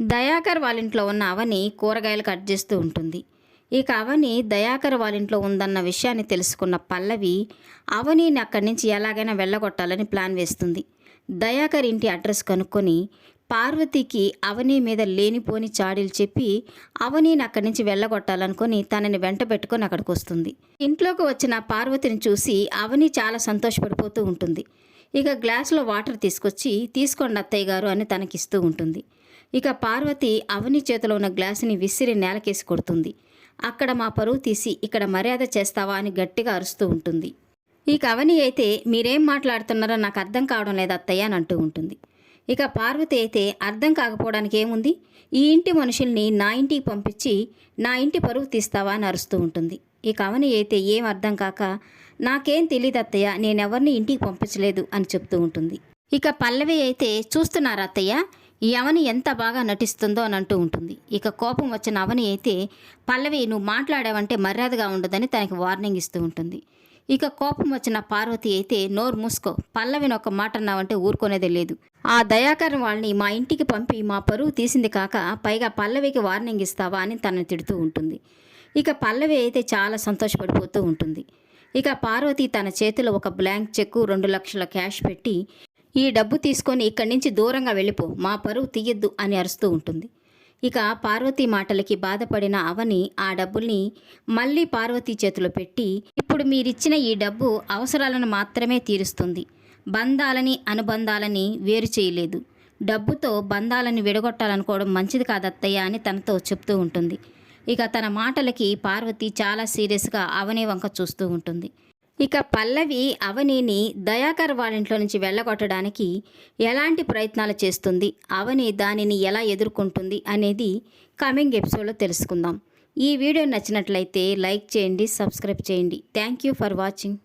దయాకర్ వాళ్ళ ఇంట్లో ఉన్న అవని కూరగాయలు కట్ చేస్తూ ఉంటుంది. ఇక అవని దయాకర్ వాళ్ళ ఇంట్లో ఉందన్న విషయాన్ని తెలుసుకున్న పల్లవి అవనిని అక్కడి నుంచి ఎలాగైనా వెళ్ళగొట్టాలని ప్లాన్ వేస్తుంది. దయాకర్ ఇంటి అడ్రస్ కనుక్కొని పార్వతికి అవని మీద లేనిపోని చాడీలు చెప్పి అవనిని అక్కడి నుంచి వెళ్ళగొట్టాలనుకొని తనని వెంట పెట్టుకొని అక్కడికి వస్తుంది. ఇంట్లోకి వచ్చిన పార్వతిని చూసి అవని చాలా సంతోషపడిపోతూ ఉంటుంది. ఇక గ్లాసులో వాటర్ తీసుకొచ్చి తీసుకోండి అత్తయ్య గారు అని తనకిస్తూ ఉంటుంది. ఇక పార్వతి అవని చేతిలో ఉన్న గ్లాసుని విసిరి నేలకేసి కొడుతుంది. అక్కడ మా పరువు తీసి ఇక్కడ మర్యాద చేస్తావా అని గట్టిగా అరుస్తూ ఉంటుంది. ఇక అవని అయితే మీరేం మాట్లాడుతున్నారో నాకు అర్థం కావడం లేదు అత్తయ్య అని అంటూ ఉంటుంది. ఇక పార్వతి అయితే అర్థం కాకపోవడానికి ఏముంది? ఈ ఇంటి మనుషుల్ని నా ఇంటికి పంపించి నా ఇంటి పరువు తీస్తావా అని అరుస్తూ ఉంటుంది. ఇక అవని అయితే ఏం అర్థం కాక నాకేం తెలియదు అత్తయ్య నేనెవరిని ఇంటికి పంపించలేదు అని చెప్తూ ఉంటుంది. ఇక పల్లవి అయితే చూస్తున్నారు అత్తయ్య? ఈ అవని ఎంత బాగా నటిస్తుందో అని అంటూ ఉంటుంది. ఇక కోపం వచ్చిన అవని అయితే పల్లవి నువ్వు మాట్లాడావంటే మర్యాదగా ఉండదని తనకి వార్నింగ్ ఇస్తూ ఉంటుంది. ఇక కోపం వచ్చిన పార్వతి అయితే నోరు మూసుకో పల్లవిని ఒక మాట అన్నావంటే ఊరుకునేదే లేదు. ఆ దయాకర్ వాళ్ళని మా ఇంటికి పంపి మా పరువు తీసింది కాక పైగా పల్లవికి వార్నింగ్ ఇస్తావా అని తనని తిడుతూ ఉంటుంది. ఇక పల్లవి అయితే చాలా సంతోషపడిపోతూ ఉంటుంది. ఇక పార్వతి తన చేతిలో ఒక బ్లాంక్ చెక్కు రెండు లక్షల క్యాష్ పెట్టి ఈ డబ్బు తీసుకొని ఇక్కడి నుంచి దూరంగా వెళ్ళిపో మా పరువు తీయద్దు అని అరుస్తూ ఉంటుంది. ఇక పార్వతి మాటలకి బాధపడిన అవని ఆ డబ్బుల్ని మళ్ళీ పార్వతి చేతిలో పెట్టి ఇప్పుడు మీరిచ్చిన ఈ డబ్బు అవసరాలను మాత్రమే తీరుస్తుంది. బంధాలని అనుబంధాలని వేరు చేయలేదు. డబ్బుతో బంధాలను విడగొట్టాలనుకోవడం మంచిది కాదత్తయ్య అని తనతో చెప్తూ ఉంటుంది. ఇక తన మాటలకి పార్వతి చాలా సీరియస్గా అవనే వంక చూస్తూ ఉంటుంది. ఇక పల్లవి అవనిని దయాకర్ వాళ్ళ ఇంట్లో నుంచి వెళ్ళగొట్టడానికి ఎలాంటి ప్రయత్నాలు చేస్తుంది? అవని దానిని ఎలా ఎదుర్కొంటుంది? అనేది కమింగ్ ఎపిసోడ్లో తెలుసుకుందాం. ఈ వీడియో నచ్చినట్లయితే లైక్ చేయండి సబ్స్క్రైబ్ చేయండి. Thank you for watching